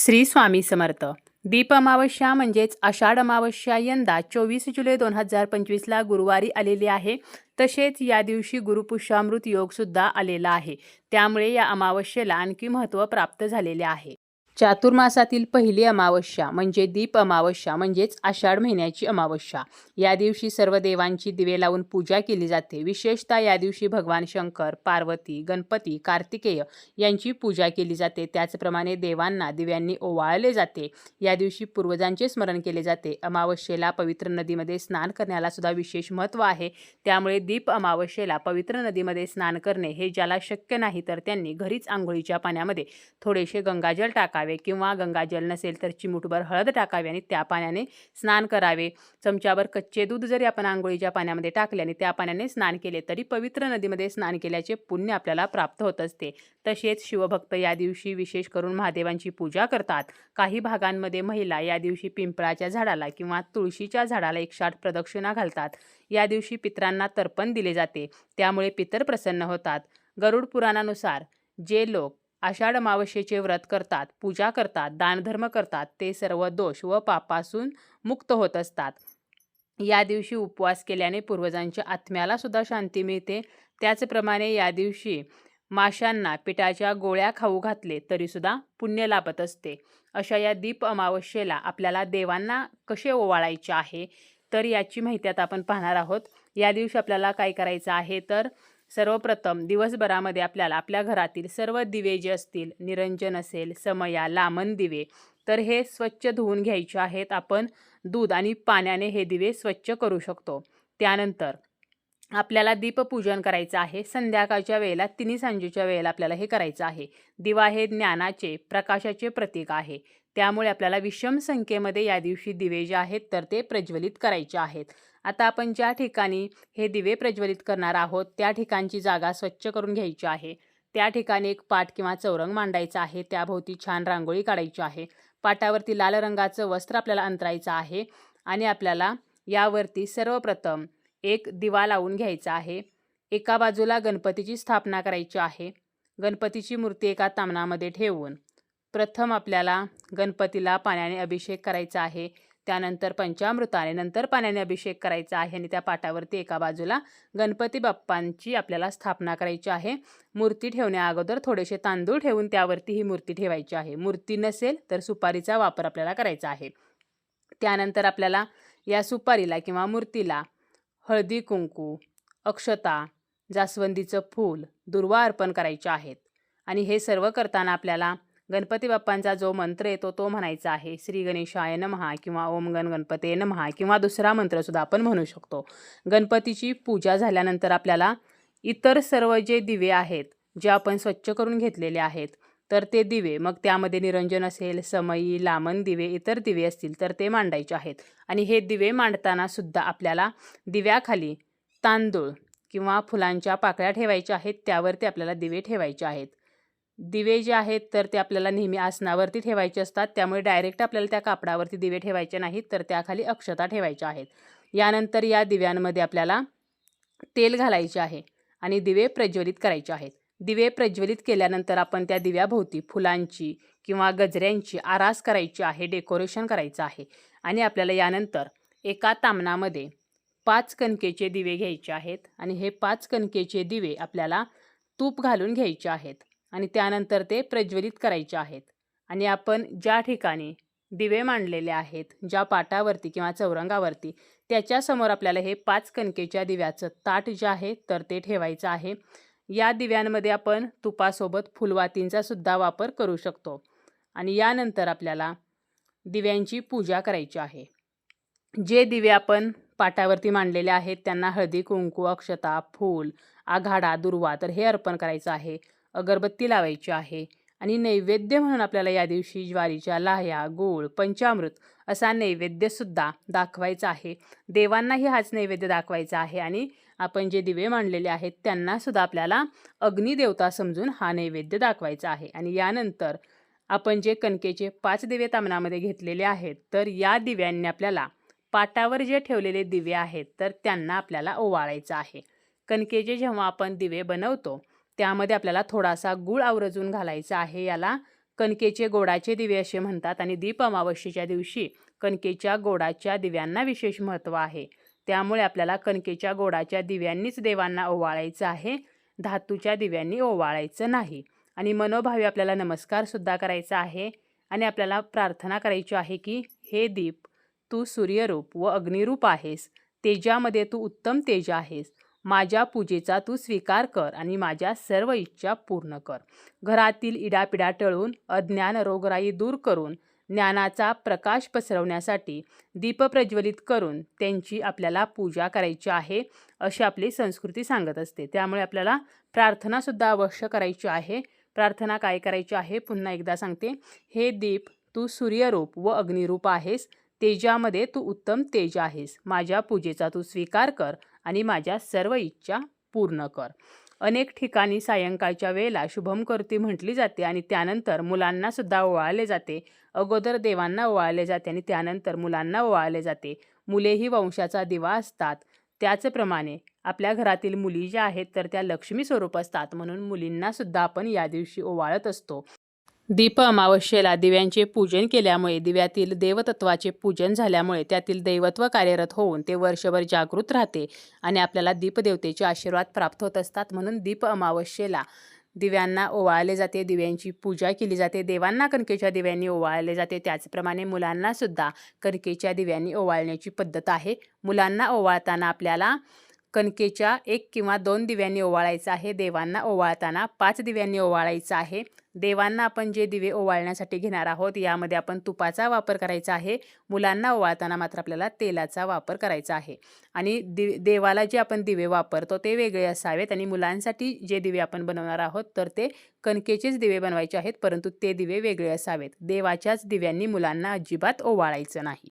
श्री स्वामी समर्थ. दीप अमावस्या म्हणजेच आषाढ अमावस्या यंदा चोवीस जुलै दोन हजार पंचवीसला गुरुवारी आलेली आहे. तसेच या दिवशी गुरुपुष्यामृत योगसुद्धा आलेला आहे. त्यामुळे या अमावस्येला आणखी महत्त्व प्राप्त झालेले आहे. चातुर्मासातील पहिली अमावस्या म्हणजे दीप अमावस्या म्हणजेच आषाढ महिन्याची अमावस्या. या दिवशी सर्व देवांची दिवे लावून पूजा केली जाते. विशेषतः या दिवशी भगवान शंकर पार्वती गणपती कार्तिकेय यांची पूजा केली जाते. त्याचप्रमाणे देवांना दिव्यांनी ओवाळले जाते. या दिवशी पूर्वजांचे स्मरण केले जाते. अमावस्येला पवित्र नदीमध्ये स्नान करण्याला सुद्धा विशेष महत्त्व आहे. त्यामुळे दीप अमावस्येला पवित्र नदीमध्ये स्नान करणे हे ज्याला शक्य नाही तर त्यांनी घरीच आंघोळीच्या पाण्यामध्ये थोडेसे गंगाजल टाकावे. किंवा गंगाजल नसेल तर चिमूटभर हळद टाकावी आणि त्या पाण्याने स्नान करावे. चमच्यावर कच्चे दूध जरी आपण आंघोळीच्या पाण्यामध्ये टाकले आणि त्या पाण्याने स्नान केले तरी पवित्र नदीमध्ये स्नान केल्याचे पुण्य आपल्याला प्राप्त होत असते. तसेच शिवभक्त या दिवशी विशेष करून महादेवांची पूजा करतात. काही भागांमध्ये महिला या दिवशी पिंपळाच्या झाडाला किंवा तुळशीच्या झाडाला एक शाट प्रदक्षिणा घालतात. या दिवशी पितरांना तर्पण दिले जाते. त्यामुळे पितर प्रसन्न होतात. गरुड पुराणानुसार जे लोक आषाढ अमावस्येचे व्रत करतात पूजा करतात दानधर्म करतात ते सर्व दोष व पापासून मुक्त होत असतात. या दिवशी उपवास केल्याने पूर्वजांच्या आत्म्याला सुद्धा शांती मिळते. त्याचप्रमाणे या दिवशी माशांना पिठाच्या गोळ्या खाऊ घातले तरीसुद्धा पुण्य लाभत असते. अशा या दीप अमावस्येला आपल्याला देवांना कसे ओवाळायचे आहे तर याची माहिती आता आपण पाहणार आहोत. या दिवशी आपल्याला काय करायचं आहे तर सर्वप्रथम दिवसभरामध्ये आपल्याला आपल्या घरातील सर्व दिवे जे असतील निरंजन असेल समया लामन दिवे तर हे स्वच्छ धुवून घ्यायचे आहेत. आपण दूध आणि पाण्याने हे दिवे स्वच्छ करू शकतो. त्यानंतर आपल्याला दीपपूजन करायचं आहे. संध्याकाळच्या वेळेला तिन्ही सांजेच्या वेळेला आपल्याला हे करायचं आहे. दिवा हे ज्ञानाचे प्रकाशाचे प्रतीक आहे. त्यामुळे आपल्याला विषम संख्येमध्ये या दिवशी दिवे जे आहेत तर ते प्रज्वलित करायचे आहेत. आता आपण ज्या ठिकाणी हे दिवे प्रज्वलित करणार आहोत त्या ठिकाणची जागा स्वच्छ करून घ्यायची आहे. त्या ठिकाणी एक पाट किंवा चौरंग मांडायचा आहे. त्याभोवती छान रांगोळी काढायची आहे. पाटावरती लाल रंगाचं वस्त्र आपल्याला अंतरायचं आहे. आणि आपल्याला यावरती सर्वप्रथम एक दिवा लावून घ्यायचा आहे. एका बाजूला गणपतीची स्थापना करायची आहे. गणपतीची मूर्ती एका तामणामध्ये ठेवून. प्रथम आपल्याला गणपतीला पाण्याने अभिषेक करायचा आहे. त्यानंतर पंचामृताने नंतर पाण्याने अभिषेक करायचा आहे आणि त्या पाटावरती एका बाजूला गणपती बाप्पांची आपल्याला स्थापना करायची आहे. मूर्ती ठेवण्या अगोदर थोडेसे तांदूळ ठेवून त्यावरती ही मूर्ती ठेवायची आहे. मूर्ती नसेल तर सुपारीचा वापर आपल्याला करायचा आहे. त्यानंतर आपल्याला या सुपारीला किंवा मूर्तीला हळदी कुंकू अक्षता जास्वंदीचं फूल दुर्वा अर्पण करायचे आहेत. आणि हे सर्व करताना आपल्याला गणपती बाप्पांचा जो मंत्र येतो तो म्हणायचा आहे श्री गणेशाय नमहा किंवा ओम गण गणपते नमहा किंवा दुसरा मंत्रसुद्धा आपण म्हणू शकतो. गणपतीची पूजा झाल्यानंतर आपल्याला इतर सर्व जे दिवे आहेत जे आपण स्वच्छ करून घेतलेले आहेत तर ते दिवे मग त्यामध्ये निरंजन असेल समई लामण दिवे इतर दिवे असतील तर ते मांडायचे आहेत. आणि हे दिवे मांडताना सुद्धा आपल्याला दिव्याखाली तांदूळ किंवा फुलांच्या पाकळ्या ठेवायच्या आहेत त्यावरती आपल्याला दिवे ठेवायचे आहेत. दिवे जे आहेत तर ते आपल्याला नेहमी आसनावरती ठेवायचे असतात. त्यामुळे डायरेक्ट आपल्याला त्या कापडावरती दिवे ठेवायचे नाहीत तर त्याखाली अक्षता ठेवायच्या आहेत. यानंतर या दिव्यांमध्ये आपल्याला तेल घालायचे आहे आणि दिवे प्रज्वलित करायचे आहेत. दिवे प्रज्वलित केल्यानंतर आपण त्या दिव्याभोवती फुलांची किंवा गजऱ्यांची आरास करायची आहे डेकोरेशन करायचं आहे. आणि आपल्याला यानंतर एका तामणामध्ये पाच कणकेचे दिवे घ्यायचे आहेत आणि हे पाच कणकेचे दिवे आपल्याला तूप घालून घ्यायचे आहेत आणि त्यानंतर ते प्रज्वलित करायचे आहेत. आणि आपण ज्या ठिकाणी दिवे मांडलेले आहेत ज्या पाटावरती किंवा चौरंगावरती त्याच्यासमोर आपल्याला हे पाच कणकेच्या दिव्याचं ताट जे आहे तर ते ठेवायचं आहे. या दिव्यांमध्ये आपण तुपासोबत फुलवातींचा सुद्धा वापर करू शकतो. आणि यानंतर आपल्याला दिव्यांची पूजा करायची आहे. जे दिवे आपण पाटावरती मांडलेले आहेत त्यांना हळदी कुंकू अक्षता फूल आघाडा दुर्वा तर हे अर्पण करायचं आहे. अगरबत्ती लावायची आहे. आणि नैवेद्य म्हणून आपल्याला या दिवशी ज्वारीच्या लाह्या गूळ पंचामृत असा नैवेद्यसुद्धा दाखवायचा आहे. देवांनाही हाच नैवेद्य दाखवायचा आहे. आणि आपण जे दिवे मांडलेले आहेत त्यांनासुद्धा आपल्याला अग्निदेवता समजून हा नैवेद्य दाखवायचा आहे. आणि यानंतर आपण जे कणकेचे पाच दिवे तामणामध्ये घेतलेले आहेत तर या दिव्यांनी आपल्याला पाटावर जे ठेवलेले दिवे आहेत तर त्यांना आपल्याला ओवाळायचं आहे. कणकेचे जेव्हा आपण दिवे बनवतो त्यामध्ये आपल्याला थोडासा गूळ आवर्जून घालायचा आहे. याला कणकेचे गोडाचे दिवे असे म्हणतात आणि दीप अमावस्येच्या दिवशी कणकेच्या गोडाच्या दिव्यांना विशेष महत्त्व आहे. त्यामुळे आपल्याला कणकेच्या गोडाच्या दिव्यांनीच देवांना ओवाळायचं आहे. धातूच्या दिव्यांनी ओवाळायचं नाही. आणि मनोभावी आपल्याला नमस्कारसुद्धा करायचा आहे. आणि आपल्याला प्रार्थना करायची आहे की हे दीप तू सूर्यरूप व अग्निरूप आहेस. तेजामध्ये तू उत्तम तेज आहेस. माझ्या पूजेचा तू स्वीकार कर आणि माझ्या सर्व इच्छा पूर्ण कर. घरातील इडापिडा टळून अज्ञान रोगराई दूर करून ज्ञानाचा प्रकाश पसरवण्यासाठी दीप प्रज्वलित करून त्यांची आपल्याला पूजा करायची आहे अशी आपली संस्कृती सांगत असते. त्यामुळे आपल्याला प्रार्थनासुद्धा अवश्य करायची आहे. प्रार्थना काय करायची आहे? पुन्हा एकदा सांगते. हे दीप तू सूर्यरूप व अग्निरूप आहेस. तेजामध्ये तू उत्तम तेज आहेस. माझ्या पूजेचा तू स्वीकार कर आणि माझ्या सर्व इच्छा पूर्ण कर. अनेक ठिकाणी सायंकाळच्या वेळेला शुभम करती म्हटली जाते आणि त्यानंतर मुलांनासुद्धा ओवाळले जाते. अगोदर देवांना ओवाळले जाते आणि त्यानंतर मुलांना ओवाळले जाते. मुलेही वंशाचा दिवा असतात. त्याचप्रमाणे आपल्या घरातील मुली ज्या आहेत तर त्या लक्ष्मी स्वरूप असतात. म्हणून मुलींनासुद्धा आपण या दिवशी ओवाळत असतो. दीप अमावस्येला दिव्यांचे पूजन केल्यामुळे दिव्यातील देवतत्वाचे पूजन झाल्यामुळे त्यातील दैवत्व कार्यरत होऊन ते वर्षभर जागृत राहते आणि आपल्याला दीपदेवतेचे आशीर्वाद प्राप्त होत असतात म्हणून दीप अमावस्येला दिव्यांना ओवाळले जाते. दिव्यांची पूजा केली जाते. देवांना कणकेच्या दिव्यांनी ओवाळले जाते. त्याचप्रमाणे मुलांनासुद्धा कणकेच्या दिव्यांनी ओवाळण्याची पद्धत आहे. मुलांना ओवाळताना आपल्याला कणकेच्या एक किंवा दोन दिव्यांनी ओवाळायचं आहे. देवांना ओवाळताना पाच दिव्यांनी ओवाळायचं आहे. देवांना आपण जे दिवे ओवाळण्यासाठी घेणार आहोत यामध्ये आपण तुपाचा वापर करायचा आहे. मुलांना ओवाळताना मात्र आपल्याला तेलाचा वापर करायचा आहे. आणि दि देवाला जे आपण दिवे वापरतो ते वेगळे असावेत आणि मुलांसाठी जे दिवे आपण बनवणार आहोत तर ते कणकेचेच दिवे बनवायचे आहेत परंतु ते दिवे वेगळे असावेत. देवाच्याच दिव्यांनी मुलांना अजिबात ओवाळायचं नाही.